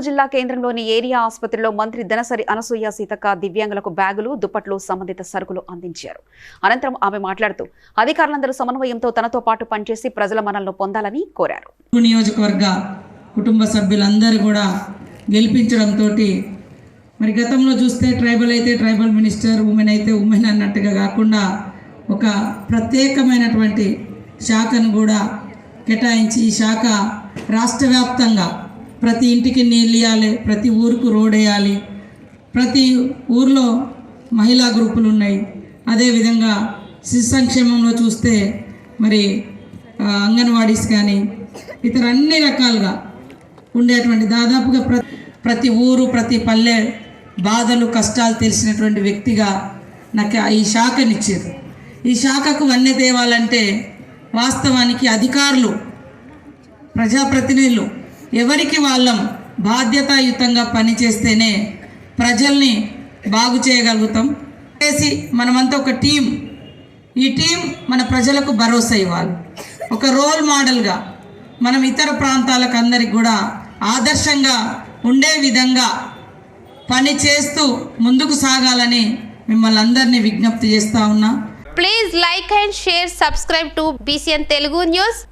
జిల్లా కేంద్రంలోని ఏరియా ఆసుపత్రిలో మంత్రి దనసరి అనసూయ సీతక్క దివ్యాంగులకు బ్యాగులు దుప్పట్లు సంబంధిత సరుకులు అందించారు. అనంతరం ఆమె మాట్లాడుతూ అధికారులందరూ సమన్వయంతో తనతో పాటు పనిచేసి ప్రజల మనల్ని పొందాలని కోరారు. నియోజకవర్గ కుటుంబ సభ్యులందరూ కూడా గెలిపించడంతో మరి గతంలో చూస్తే ట్రైబల్ అయితే ట్రైబల్ మినిస్టర్ ఉమెన్ అయితే ఉమెన్ అన్నట్టుగా కాకుండా ఒక ప్రత్యేకమైనటువంటి శాఖను కూడా కేటాయించి ఈ శాఖ రాష్ట్ర వ్యాప్తంగా ప్రతి ఇంటికి నీళ్ళు ఇవ్వాలి ప్రతి ఊరుకు రోడ్ వేయాలి. ప్రతి ఊర్లో మహిళా గ్రూపులు ఉన్నాయి. అదేవిధంగా శిశు సంక్షేమంలో చూస్తే మరి అంగన్వాడీస్ కానీ ఇతర అన్ని రకాలుగా ఉండేటువంటి దాదాపుగా ప్ర ప్రతి ఊరు ప్రతి పల్లె బాధలు కష్టాలు తెలిసినటువంటి వ్యక్తిగా నాకు ఈ శాఖనిచ్చారు ఈ శాఖకు వన్య తేవాలంటే వాస్తవానికి అధికారులు ప్రజాప్రతినిధులు ఎవరికి వాళ్ళం బాధ్యతాయుతంగా పనిచేస్తేనే ప్రజల్ని బాగు చేయగలుగుతాం. చేసి మనమంతా ఒక టీం. ఈ టీం మన ప్రజలకు భరోసా ఇవ్వాలి. ఒక రోల్ మోడల్గా మనం ఇతర ప్రాంతాలకు అందరికి కూడా ఆదర్శంగా ఉండే విధంగా పని చేస్తూ ముందుకు సాగాలని మిమ్మల్ని అందరినీ విజ్ఞప్తి చేస్తా ఉన్నా. Please like and share subscribe to BCN Telugu news